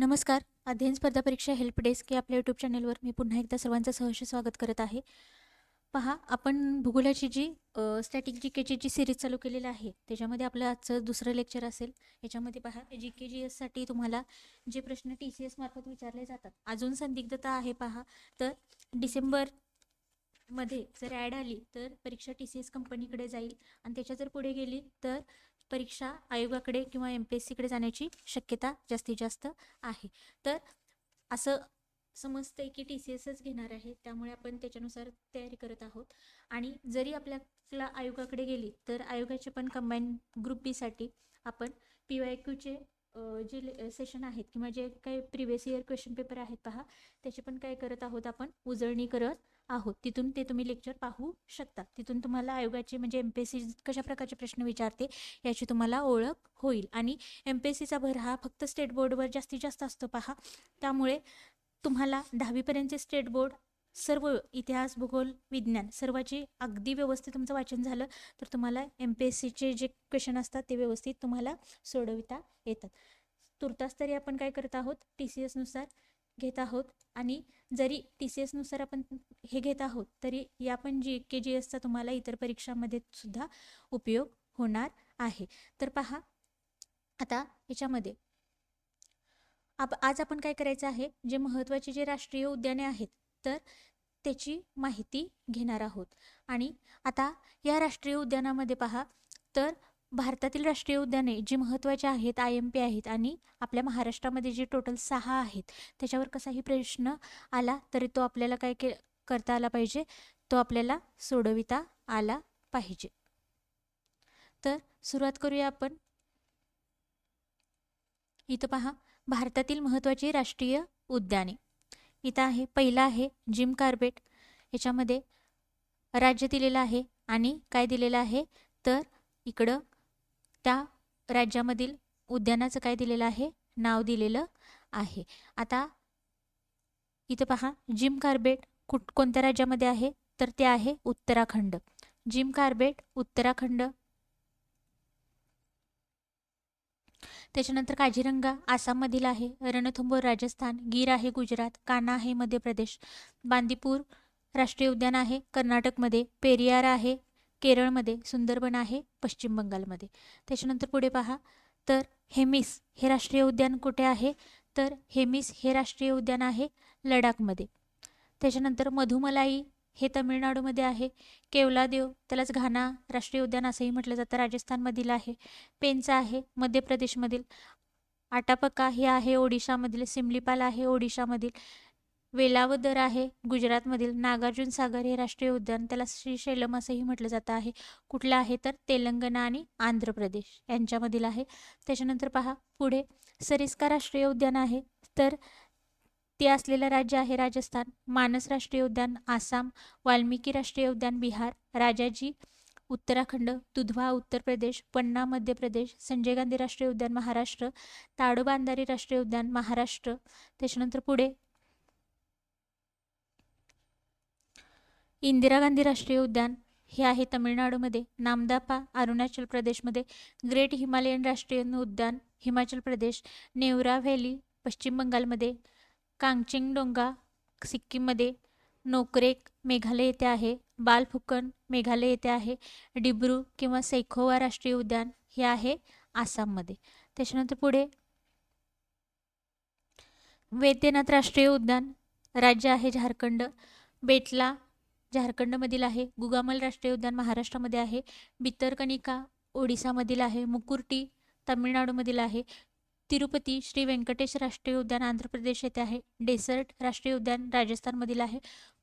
नमस्कार. अध्ययन स्पर्धा परीक्षा हेल्प डेस्क या आपल्या यूट्यूब चॅनलवर मी पुन्हा एकदा सर्वांचं सहर्ष स्वागत करत आहे. पहा आपण भूगोलाची जी स्टॅटिक जी केची जी सिरीज चालू केलेली आहे त्याच्यामध्ये आपलं आजचं दुसरं लेक्चर असेल. याच्यामध्ये पहा जी के जी एससाठी तुम्हाला जे प्रश्न टी सी एस मार्फत विचारले जातात अजून संदिग्धता आहे पहा. तर डिसेंबरमध्ये जर ॲड आली तर परीक्षा टी सी एस कंपनीकडे जाईल. आणि त्याच्या जर पुढे गेली तर परीक्षा आयोगाकडे किंवा एम पी एस सीकडे जाण्याची शक्यता जास्तीत जास्त आहे. तर असं समजतंय की टी सी एसच घेणार आहे त्यामुळे आपण त्याच्यानुसार तयारी करत आहोत. आणि जरी आपल्याला आयोगाकडे गेली तर आयोगाचे पण कंबाईन ग्रुप बीसाठी आपण पी वाय क्यूचे जे सेशन आहेत किंवा जे काही प्रिवियस इयर क्वेश्चन पेपर आहेत पहा त्याचे पण काय करत आहोत आपण? उजळणी करत आहोत तिथून ते तुम्ही लेक्चर पाहू शकता. तिथून तुम्हाला आयोगाचे म्हणजे एम पी एस सी कशा प्रकारचे प्रश्न विचारते याची तुम्हाला ओळख होईल. आणि एम पी एस सीचा भर हा फक्त स्टेट बोर्डवर जास्तीत जास्त असतो पहा. त्यामुळे तुम्हाला दहावीपर्यंतचे स्टेट बोर्ड सर्व इतिहास भूगोल विज्ञान सर्वाची अगदी व्यवस्थित तुमचं वाचन झालं तर तुम्हाला एम पी एस सीचे जे क्वेश्चन असतात ते व्यवस्थित तुम्हाला सोडविता येतात. तुर्तास तरी आपण काय करत आहोत टी सी एसनुसार घेत आहोत. आणि जरी टी सी एसनुसार आपण हे घेत आहोत तरी या पण जी के जी एसचा तुम्हाला इतर परीक्षांमध्ये सुद्धा उपयोग होणार आहे. तर पहा आता याच्यामध्ये. आप आज आपण काय करायचं आहे? जे महत्त्वाचे जे राष्ट्रीय उद्याने आहेत तर त्याची माहिती घेणार आहोत. आणि आता या राष्ट्रीय उद्यानामध्ये पहा तर भारतातील राष्ट्रीय उद्याने जी महत्त्वाची आहेत आय एम पी आहेत आणि आपल्या महाराष्ट्रामध्ये जे टोटल सहा आहेत त्याच्यावर कसाही प्रश्न आला तरी तो आपल्याला काय के करता आला पाहिजे? तो आपल्याला सोडविता आला पाहिजे. तर सुरुवात करूया आपण. इथं पहा भारतातील महत्त्वाची राष्ट्रीय उद्याने. इथं आहे पहिलं आहे जिम कार्बेट याच्यामध्ये राज्य दिलेलं आहे आणि काय दिलेलं आहे? तर इकडं त्या राज्यामधील उद्यानाचं काय दिलेलं आहे? नाव दिलेलं आहे. आता इथं पहा जिम कार्बेट कुठ कोणत्या राज्यामध्ये आहे? तर ते आहे उत्तराखंड. Jim Corbett Uttarakhand. त्याच्यानंतर काझीरंगा आसाममधील आहे रणथंबोर राजस्थान गीर आहे गुजरात काना आहे मध्य प्रदेश बांदीपूर राष्ट्रीय उद्यान आहे कर्नाटकमध्ये पेरियार आहे केरळमध्ये सुंदरबन आहे पश्चिम बंगालमध्ये. त्याच्यानंतर पुढे पहा. तर हेमिस हे राष्ट्रीय उद्यान कुठे आहे? तर हेमिस हे राष्ट्रीय उद्यान आहे लडाखमध्ये. त्याच्यानंतर मधुमलाई हे तमिळनाडूमध्ये आहे. केवलादेव त्यालाच घाना राष्ट्रीय उद्यान असंही म्हटलं जातं. राजस्थानमधील आहे. पेंचा आहे मध्य प्रदेशमधील. आटापका हे आहे ओडिशामधील. सिमलीपाल आहे ओडिशामधील. वेलावदर आहे. गुजरातमधील नागार्जुन सागर हे राष्ट्रीय उद्यान. त्याला श्रीशैलम असंही म्हटलं जातं आहे. कुठलं आहे तर तेलंगणा आणि आंध्र प्रदेश यांच्यामधील आहे. त्याच्यानंतर पहा पुढे सरिस्का राष्ट्रीय उद्यान आहे. तर ते असलेलं राज्य आहे राजस्थान. मानस राष्ट्रीय उद्यान आसाम. वाल्मिकी राष्ट्रीय उद्यान बिहार. राजाजी उत्तराखंड. दुधवा उत्तर प्रदेश. पन्ना मध्य प्रदेश. संजय गांधी राष्ट्रीय उद्यान महाराष्ट्र. ताडोबांधारी राष्ट्रीय उद्यान महाराष्ट्र. त्याच्यानंतर पुढे इंदिरा गांधी राष्ट्रीय उद्यान. हे आहे तमिळनाडूमध्ये. नामदापा अरुणाचल प्रदेशमध्ये. ग्रेट हिमालयन राष्ट्रीय उद्यान हिमाचल प्रदेश. नेवरा व्हॅली पश्चिम बंगालमध्ये. कांगचेंगडोंगा सिक्कीममध्ये. नोकरेक मेघालय येथे आहे. बालफुकन मेघालय येथे आहे. डिब्रू किंवा सैखोवा राष्ट्रीय उद्यान हे आहे आसाममध्ये. त्याच्यानंतर पुढे वैद्यनाथ राष्ट्रीय उद्यान. राज्य आहे झारखंड. बेटला झारखंडमधील आहे गुगामल राष्ट्रीय उद्यान महाराष्ट्रामध्ये आहे बितरकनिका ओडिसामधील आहे मुकुर्टी तामिळनाडूमधील आहे तिरुपती श्री व्यंकटेश राष्ट्रीय उद्यान आंध्र प्रदेश येथे आहे डेसर्ट राष्ट्रीय उद्यान राजस्थानमधील आहे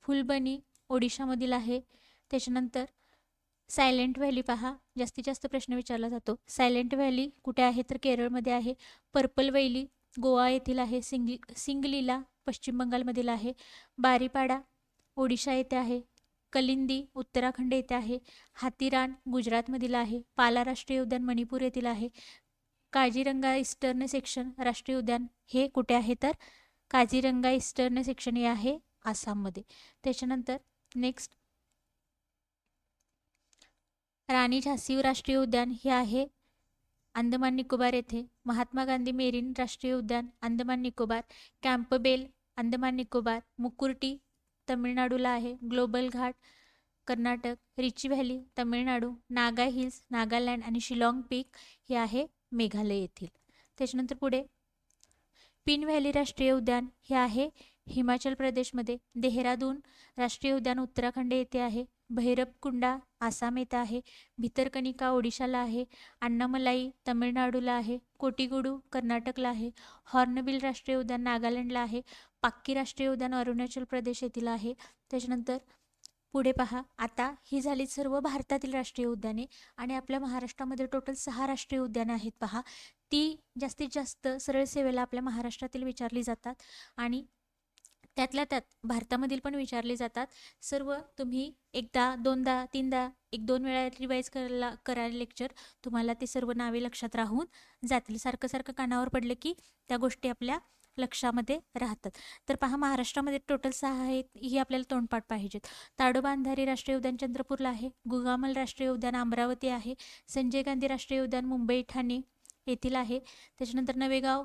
फुलबनी ओडिशामधील आहे त्याच्यानंतर सायलेंट व्हॅली पहा जास्तीत जास्त प्रश्न विचारला जातो सायलेंट व्हॅली कुठे आहे तर केरळमध्ये आहे पर्पल वैली गोवा येथील आहे सिंग सिंगलीला पश्चिम बंगालमधील आहे बारीपाडा ओडिशा येथे आहे कलिंदी उत्तराखंड येथे आहे. हातीरान गुजरातमधील आहे. पाला राष्ट्रीय उद्यान मणिपूर येथील आहे. काजीरंगा ईस्टर्न सेक्शन राष्ट्रीय उद्यान हे कुठे आहे तर? काजीरंगा ईस्टर्न सेक्शन हे आहे आसाममध्ये. त्याच्यानंतर नेक्स्ट राणी झासीव राष्ट्रीय उद्यान हे आहे अंदमान निकोबार येथे. महात्मा गांधी मेरीन राष्ट्रीय उद्यान अंदमान निकोबार. कॅम्पबेल अंदमान निकोबार. मुकुर्टी तमिळनाडूला आहे. ग्लोबल घाट कर्नाटक रिची व्हॅली तमिळनाडू नागा हिल्स नागालँड आणि शिलाँग पीक हे आहे मेघालय येथील. त्याच्यानंतर पुढे पिन व्हॅली राष्ट्रीय उद्यान हे आहे हिमाचल प्रदेशमध्ये. देहरादून राष्ट्रीय उद्यान उत्तराखंड येथे आहे. भैरबकुंडा आसाम येथे आहे. भितरकनिका ओडिशाला आहे. अण्णामलाई तमिळनाडूला आहे. कोटीगुडू कर्नाटकला आहे. हॉर्नबिल राष्ट्रीय उद्यान नागालँडला आहे. पाक्की राष्ट्रीय उद्यान अरुणाचल प्रदेश येथील आहे. त्याच्यानंतर पुढे पहा. आता ही झाली सर्व भारतातील राष्ट्रीय उद्याने आणि आपल्या महाराष्ट्रामध्ये टोटल सहा राष्ट्रीय उद्याने आहेत पहा. ती जास्तीत जास्त सरळ सेवेला आपल्या महाराष्ट्रातील विचारली जातात आणि त्यातल्या त्यात भारतामधील पण विचारले जातात. सर्व तुम्ही एकदा दोनदा तीनदा एक दोन वेळा रिवाईज करायला करा लेक्चर तुम्हाला ते सर्व नावे लक्षात राहून जातील. सारखं सारखं कानावर पडलं की त्या गोष्टी आपल्या लक्षामध्ये राहतात. तर पहा महाराष्ट्रामध्ये टोटल सहा आहेत ही आपल्याला तोंडपाठ पाहिजेत. ताडोबा अंधारी राष्ट्रीय उद्यान चंद्रपूरला आहे गुगामल राष्ट्रीय उद्यान अमरावती आहे संजय गांधी राष्ट्रीय उद्यान मुंबई ठाणे येथील आहे. त्याच्यानंतर नवेगाव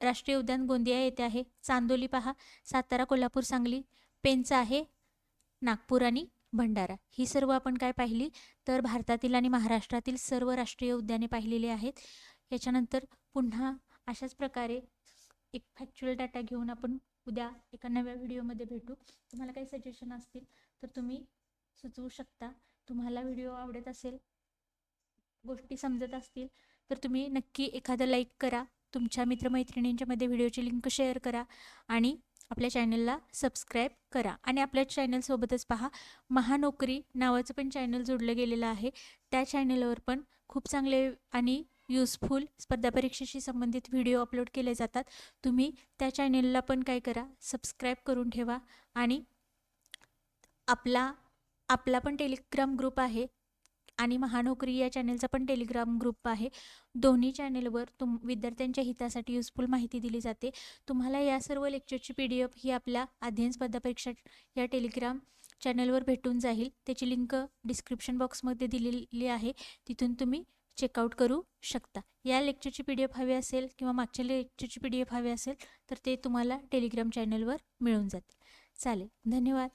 राष्ट्रीय उद्यान गोंदिया येथे आहे चांदोली पहा सातारा कोल्हापूर सांगली पेंच आहे नागपूर आणि भंडारा. ही सर्व आपण काय पाहिली? तर भारतातील आणि महाराष्ट्रातील सर्व राष्ट्रीय उद्याने पाहिलेली आहेत. याच्यानंतर पुन्हा अशाच प्रकारे एक फॅक्च्युअल डाटा घेऊन आपण उद्या एका नव्या व्हिडिओमध्ये भेटू. तुम्हाला काही सजेशन असतील तर तुम्ही सुचवू शकता. तुम्हाला व्हिडिओ आवडत असेल गोष्टी समजत असतील तर तुम्ही नक्की एखादं लाईक करा. तुमच्या मित्रमैत्रिणींच्यामध्ये व्हिडिओची लिंक शेअर करा आणि आपल्या चॅनलला सबस्क्राईब करा. आणि आपल्या चॅनलसोबतच पहा महानोकरी नावाचं पण चॅनल जोडलं गेलेलं आहे. त्या चॅनलवर पण खूप चांगले आणि यूजफुल स्पर्धा परीक्षेशी संबंधित व्हिडिओ अपलोड केले जातात. तुम्ही त्या चॅनलला पण काय करा सबस्क्राईब करून ठेवा आणि आपला आपला पण टेलिग्राम ग्रुप आहे आणि महानोकरी या चॅनलचा पण टेलिग्राम ग्रुप आहे. दोन्ही चॅनलवर तुम विद्यार्थ्यांच्या हितासाठी युजफुल माहिती दिली जाते. तुम्हाला या सर्व लेक्चरची पी डी एफ ही आपल्या अध्ययन स्पर्धा परीक्षा या टेलिग्राम चॅनलवर भेटून जाईल. त्याची लिंक डिस्क्रिप्शन बॉक्समध्ये दिलेली आहे. तिथून तुम्ही चेकआउट करू शकता. या लेक्चरची पी डी एफ हवी असेल किंवा मागच्या लेक्चरची पी डी एफ हवी असेल तर ते तुम्हाला टेलिग्राम चॅनलवर मिळून जातील. चालेल. धन्यवाद.